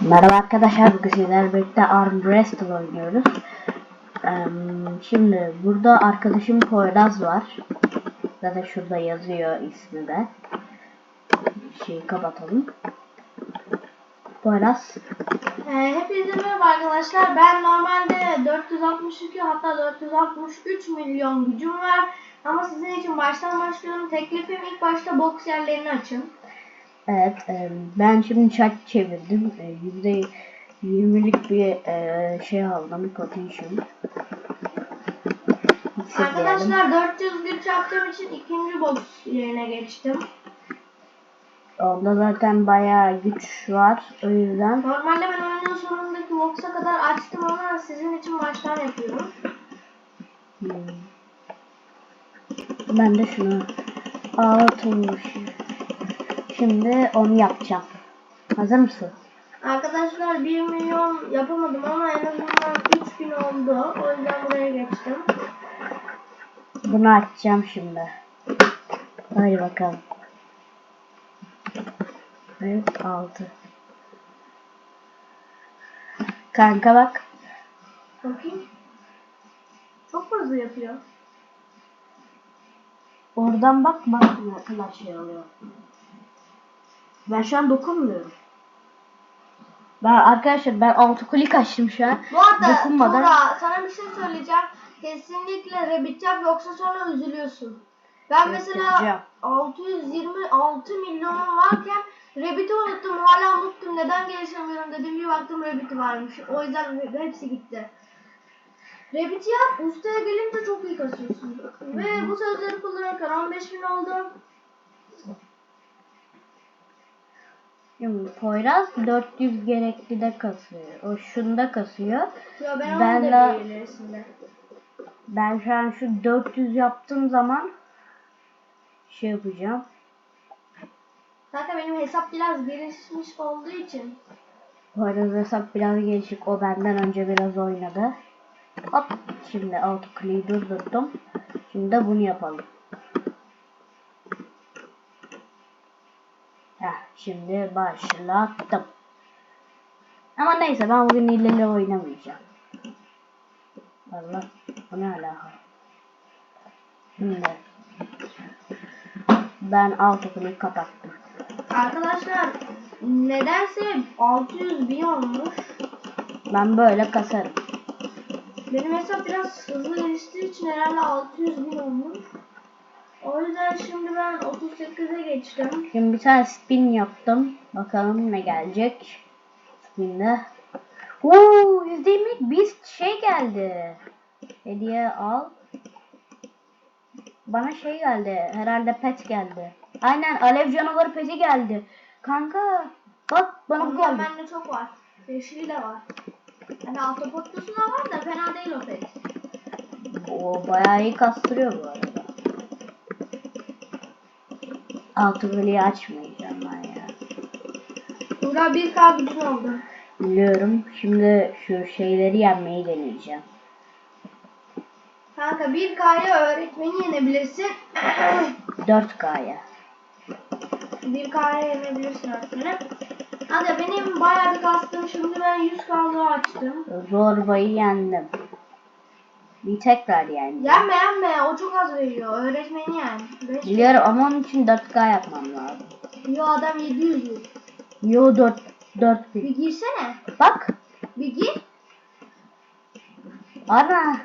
Merhaba arkadaşlar, bugün sizlerle birlikte Arm Wrestle oynuyoruz. Şimdi burada arkadaşım Poyraz var. Zaten şurada yazıyor ismi de. Şeyi kapatalım. Poyraz. Ee, hepinize merhaba arkadaşlar. Ben normalde 462 hatta 463 milyon gücüm var. Ama sizin için baştan başlıyorum. Teklifim ilk başta boks yerlerini açın. Evet, eee, ben şimdi çark çevirdim. Eee, Yüzde 20'lik bir eee, şey aldım, potential. Arkadaşlar 400 güç yaptığım için ikinci boks yerine geçtim. Onda zaten bayağı güç var. O yüzden Normalde ben oyunun sonundaki boksa kadar açtım ama sizin için baştan yapıyorum. Hmm. Ben de şunu ağlatılmış. Şimdi onu yapacağım. Hazır mısın? Arkadaşlar 1 milyon yapamadım ama en azından 3000 oldu. O yüzden buraya geçtim. Bunu açacağım şimdi. Hadi bakalım. Evet 6. Kanka bak. Bakayım. Çok fazla yapıyor. Oradan bakma. Ne kadar şey oluyor. Ben şu an dokunmuyorum. Ben arkadaşlar ben altı klik açtım şu an. Bu arada Dokunmadan. Tuğra sana bir şey söyleyeceğim. Kesinlikle rabbit yap yoksa sonra üzülüyorsun. Ben Evet, mesela yapacağım. 626 milyonum varken rabbit'i unuttum hala unuttum neden gelişemiyorum dedim bir baktım rabbit varmış. O yüzden hepsi gitti. Rabbit yap ustaya gelince çok iyi kasıyorsun. Ve bu sözleri kullanırken 15 bin oldu. Şimdi Poyraz 400 gerekli de kasıyor. O şunda kasıyor. Ya ben, Ben da. Ben şu an şu 400 yaptığım zaman şey yapacağım. Zaten benim hesap biraz gelişmiş olduğu için. Poyraz hesap biraz gelişik. O benden önce biraz oynadı. Hop. Şimdi autoclay'i durdurdum. Şimdi de bunu yapalım. Heh, şimdi başlattım. Ama neyse ben bugün ileri oynamayacağım. Allah bu ne alaka? Şimdi ben autoclay'i kapattım. Arkadaşlar nedense 600 bin olmuş. Ben böyle kasarım. Benim hesap biraz hızlı geliştiği için herhalde 600 bin olmuş. O yüzden şimdi ben 38'e geçtim. Şimdi bir tane spin yaptım. Bakalım ne gelecek. Spinde. Uuu %20'lik bir şey geldi. Hediye al. Bana şey geldi. Herhalde pet geldi. Aynen alev canavarı peti geldi. Kanka bak bana bu geldi. bende çok var. Yeşili de var. Hani autopotlusu da var da fena değil o pek. O bayağı iyi kastırıyor bu arada. Altı bölüyü açmayacağım ben ya. Burada 1k gücün oldu. Biliyorum. Şimdi şu şeyleri yenmeyi deneyeceğim. Kanka 1k'ya öğretmeni yenebilirsin. 4K'ya. 1k'ya yenebilirsin öğretmeni. Hadi benim bayağı bir kastım. Şimdi ben 100k'lığı açtım. Zorbayı yendim. Bir tekrar yendim. Yenme yenme o çok az veriyor. Öğretmeni yani. Beş- Biliyorum ama onun için 4K yapmam lazım. Yo adam 700 'lük. Yo 4 4000. Bir girsene. Bak. Bir gir. Ana.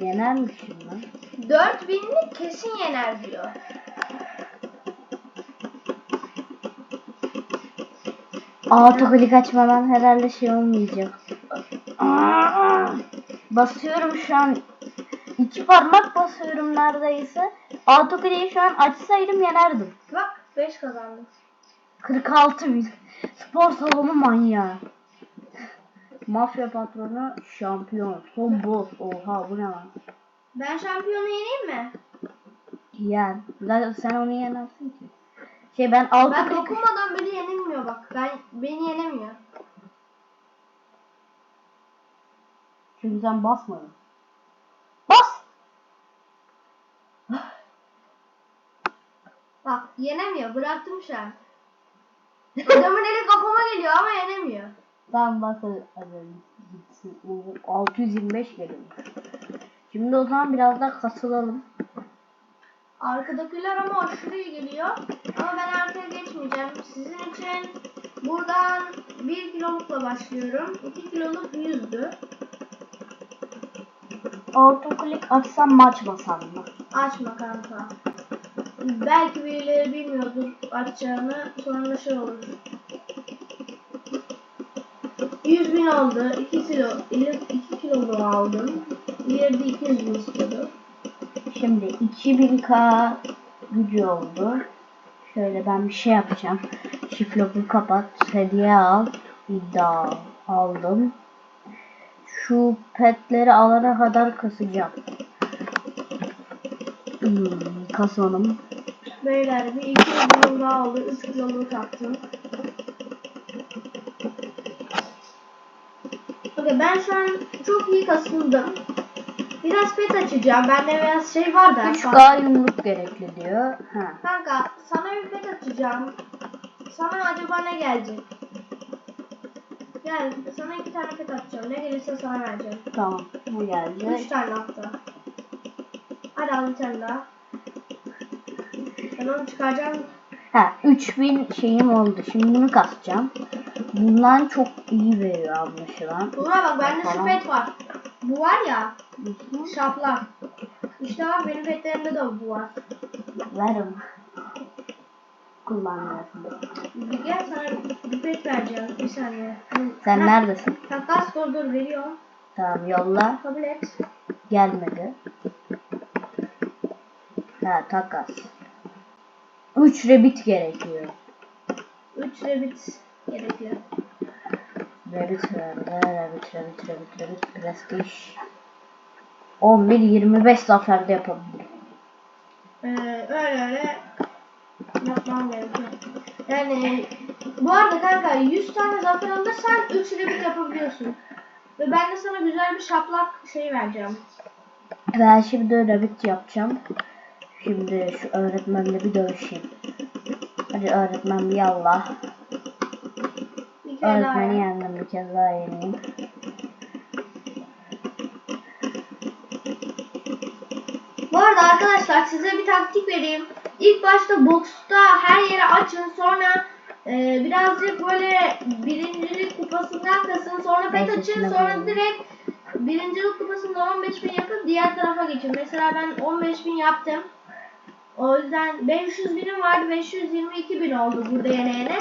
Yenermişim lan. 4000'lik kesin yener diyor. Autoklik açmadan herhalde şey olmayacak. Aa! Basıyorum şu an. İki parmak basıyorum neredeyse. Autoklik'i şu an açsaydım yenerdim. Bak 5 kazandım. 46 bin. Spor salonu manyağı. Mafya patronu şampiyon. Son boss. Oha bu ne lan? Ben şampiyonu yeneyim mi? Yen. Zaten sen onu yenersin ki. Şey ben Ben altı dokunmadan biri yenilmiyor bak. Ben beni yenemiyor. Çünkü sen basmadın. Bas! Bak yenemiyor. Bıraktım şu an. Adamın eli kafama geliyor ama yenemiyor. Tamam bakın hadi gitsin. O 625 geliyor. Şimdi o zaman biraz daha kasılalım. Arkadakiler ama aşırı iyi geliyor. Ama ben arkaya geçmeyeceğim. Sizin için buradan 1 kilolukla başlıyorum. 2 kiloluk 100'dü. Autoclick açsam maç basar mı? Açma kanka. Belki birileri bilmiyordur açacağını. Sonra şey olur. 100 bin oldu. 2 kilo, 2 kilolu aldım. Diğeri de 200 bin istiyordu. Şimdi 2000k gücü oldu. Şöyle ben bir şey yapacağım. Şiflopu kapat. Hediye al. İddia aldım. Şu petleri alana kadar kasacağım. Hmm, kasalım. Beyler bir 200 bin daha oldu. 3 kiloluk attım. Okey ben şu an çok iyi kasıldım. Biraz pet açacağım. Bende biraz şey var da. 3k yumruk gerekli diyor. Ha. Kanka sana bir pet açacağım. Sana acaba ne gelecek? Gel sana iki tane pet atacağım. Ne gelirse sana vereceğim. Tamam. Bu Üç geldi. tane hatta. Hadi al bir tane daha. Ben onu çıkaracağım. Ha 3000 şeyim oldu. Şimdi bunu kasacağım. Bundan çok iyi veriyor anlaşılan. Buna bak bende şu pet var. Bu var ya. Şaplak. İşte bak benim petlerimde de bu var. Verim. Kullanmıyorsun. Gel sana bir pet vereceğim. Bir saniye. Sen Ha, neredesin? Takas dur dur veriyor. Tamam yolla. Kabul et. Gelmedi. Ha takas. 3 rebit gerekiyor. 3 rabbit gerekiyor. Rebit nerede? Rebit, rebit, rebit, rebit, prestij. 11, 25 zaferde yapabilirim. Ee, öyle öyle yapmam gerekiyor. Yani bu arada kanka 100 tane zafer alırsan 3 rabbit yapabiliyorsun. Ve ben de sana güzel bir şaplak şey vereceğim. Ben şimdi rebit yapacağım. Şimdi şu öğretmenle bir dövüşeyim. Hadi öğretmen bir yallah. Bir. Öğretmeni yendim bir kez daha yeneyim. Bu arada arkadaşlar size bir taktik vereyim. İlk başta boksta her yere açın sonra e, birazcık böyle birincilik kupasından kasın sonra pet açın sonra direkt birincilik kupasında 15 bin yapın diğer tarafa geçin. Mesela ben 15 bin yaptım. O yüzden 500 binim vardı 522 bin oldu burada yene yene.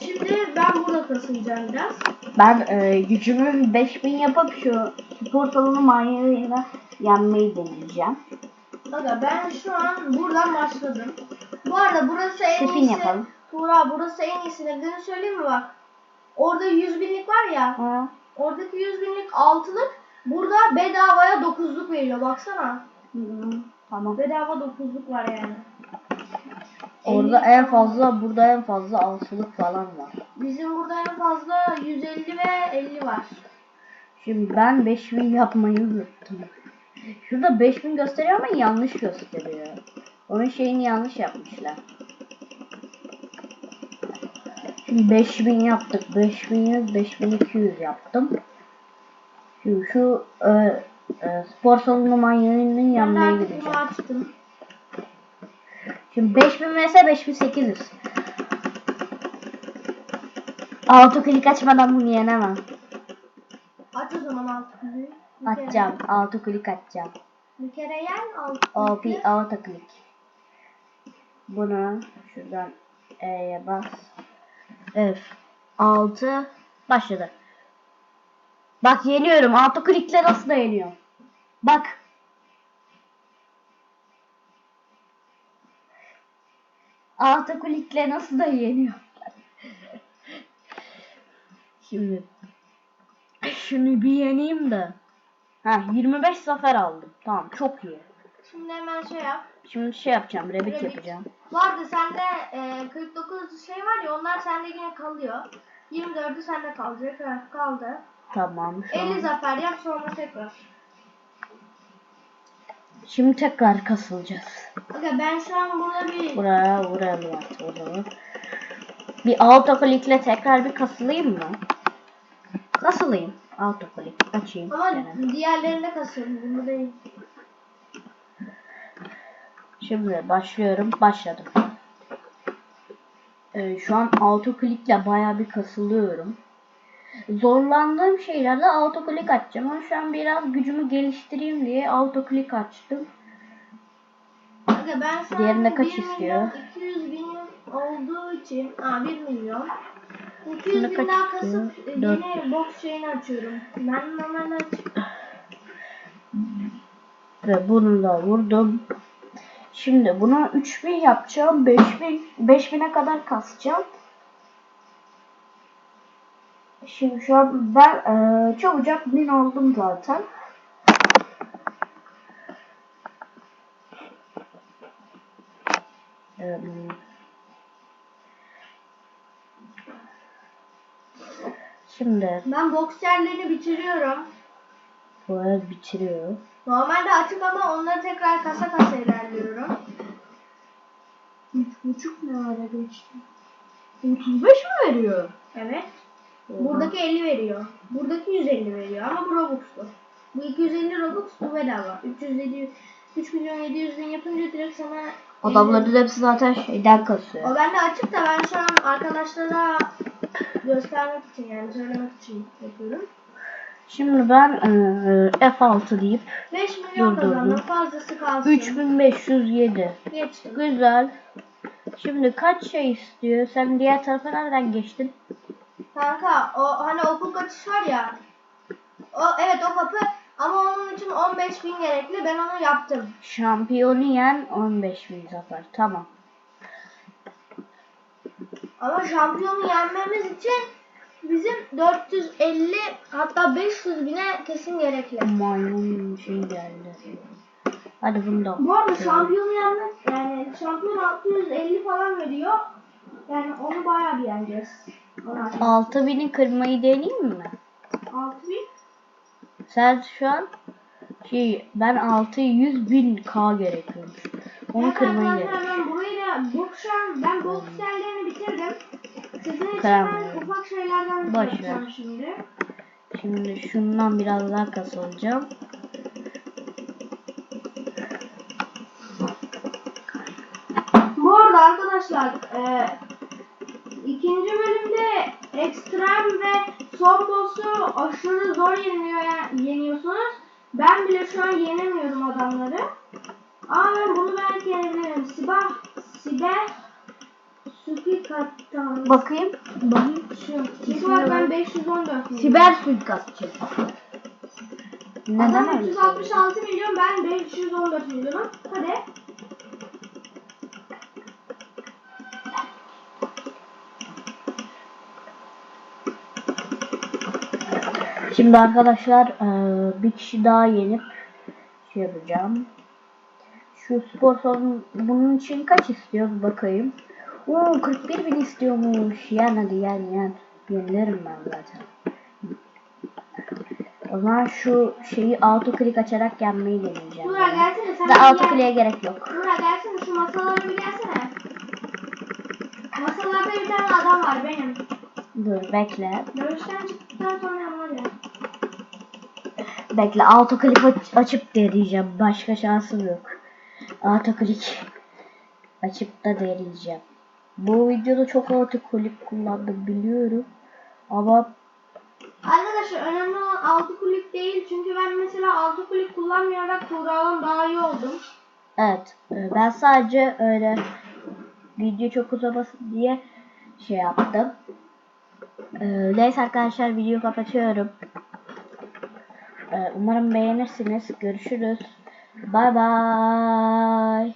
Şimdi ben burada kasılacağım biraz. Ben e, gücümü 5000 yapıp şu spor salonu manyağıyla yenmeyi deneyeceğim. Aga ben şu an buradan başladım. Bu arada burası en Spin iyisi. yapalım. Tuğra burası en iyisi. Nedenini söyleyeyim mi bak. Orada 100 binlik var ya. Ha. Oradaki 100 binlik altılık. Burada bedavaya 9'luk veriyor. Baksana. Hı -hı. Tamam. Bedava 9'luk var yani. Orada 50 en fazla, burada en fazla altılık falan var. Bizim burada en fazla 150 ve 50 var. Şimdi ben 5000 yapmayı unuttum. Şurada 5000 gösteriyor ama yanlış gösteriyor. Onun şeyini yanlış yapmışlar. Şimdi 5000 yaptık. 5100, 5200 yaptım. Şu, şu e, e, spor salonu manyağının yanına gideceğim. açtım. Şimdi 5000 vs 5800. Autoklik açmadan bunu yenemem. Aç o zaman alt kutuyu. Bir kere- Açacağım. Autoklik açacağım. Bir kere yen alt OP kutuyu. autoklik. Bunu şuradan E'ye bas. F 6 başladı. Bak yeniyorum. Autoklikle nasıl da yeniyorum. Bak. Autoklikle nasıl da yeniyor. Şimdi şunu bir yeneyim de. Ha 25 zafer aldım. Tamam çok iyi. Şimdi hemen şey yap. Şimdi şey yapacağım. Rabbit Rabbit. yapacağım. Bu arada sende e, 49 şey var ya onlar sende yine kalıyor. 24'ü sende kalacak. Ha, kaldı. Tamam şu 50 an. zafer yap sonra tekrar. Şimdi tekrar kasılacağız. Aga ben şu an burada bir Buraya vuralım artık o zaman. Bir autoclick'le tekrar bir kasılayım mı? Kasılayım. Autoclick açayım. Ama gene. diğerlerinde kasıyorum. Bunu değil. Şimdi başlıyorum. Başladım. Ee, şu an autoclick'le bayağı bir kasılıyorum. Zorlandığım şeylerde autoclick açacağım ama şu an biraz gücümü geliştireyim diye autoclick açtım. Kanka ben an kaç 1 istiyor? milyon 200 bin olduğu için aa 1 milyon 200 Şimdi bin daha kasıp e, yeni box şeyini açıyorum. Ben normalde aç. Ve bunu da vurdum. Şimdi bunu 3000 yapacağım. 5000 5000'e kadar kasacağım. Şimdi şu an ben eee çabucak 1000 oldum zaten. Eee, Şimdi Ben box yerlerini bitiriyorum. bu arada bitiriyor. Normalde açık ama onları tekrar kasa kasa ilerliyorum. 3.5 ne ara geçti? 35 mi veriyor? Evet. Buradaki 50 veriyor. Buradaki 150 veriyor ama bu Robux'tu. Bu 250 Robux bu bedava. 307 3 milyon 700 bin yapınca direkt sana Adamların hepsi zaten şeyden kasıyor. O bende açık da ben şu an arkadaşlara göstermek için yani söylemek için yapıyorum. Şimdi ben eee, F6 deyip 5 milyon kazandım fazlası kalsın. 3507. Geçtim. Güzel. Şimdi kaç şey istiyor? Sen diğer tarafa nereden geçtin? Kanka o hani okul kaçış var ya. O evet o kapı ama onun için 15 bin gerekli. Ben onu yaptım. Şampiyonu yen 15.000 zafer. Tamam. Ama şampiyonu yenmemiz için bizim 450 hatta 500 bine kesin gerekli. Maymun şey geldi. Hadi bunu da. Bu arada şampiyonu yenmek yani şampiyon 650 falan veriyor. Yani onu bayağı bir yeneceğiz. Ona 6000'i kırmayı deneyeyim mi? 6000 Sen şu an şey ben 600 bin K gerekiyormuş. Onu Evet kırmayı arkadaşlar deneyim. ben yerlerini bitirdim. Sizin için ben ufak şeylerden Boş ver. şimdi. Şimdi şundan biraz daha kasılacağım. Bu arada arkadaşlar e, ikinci bölümde ekstrem ve son boss'u aşırı zor yeniliyor, yeniyorsunuz. Ben bile şu an yenemiyorum adamları. Ben bunu belki yenebilirim. Sibah, Sibah, Sukikat'tan. Bakayım. Bakayım. Şu. Çünkü bak ben 514 milyon. Siber suikastçı. Neden Adam öyle? 366 milyon ben 514 milyonum. Hadi. Şimdi arkadaşlar eee, bir kişi daha yenip şey yapacağım. Şu spor salonu bunun için kaç istiyor bir bakayım. Oo 41 bin istiyormuş. Yen hadi yen yen. Yenilerim ben zaten. O zaman şu şeyi auto click açarak yenmeyi deneyeceğim. Nura yani. gelsene sen Da bir auto gel. gerek yok. Nura gelsene şu masalara bir gelsene. Masalarda bir tane adam var benim. Dur bekle. Dövüşten çıktıktan sonra yanıma gel. Bekle auto click aç- açıp deneyeceğim. Başka şansım yok. Auto click açıp da deneyeceğim. Bu videoda çok auto click kullandım biliyorum. Ama Arkadaşlar önemli olan kulik değil. Çünkü ben mesela kulik kullanmayarak Tuğra'dan daha iyi oldum. evet e, ben sadece öyle video çok uzamasın diye şey yaptım. E, Neyse arkadaşlar videoyu kapatıyorum. E, Umarım beğenirsiniz. Görüşürüz. Bye bye.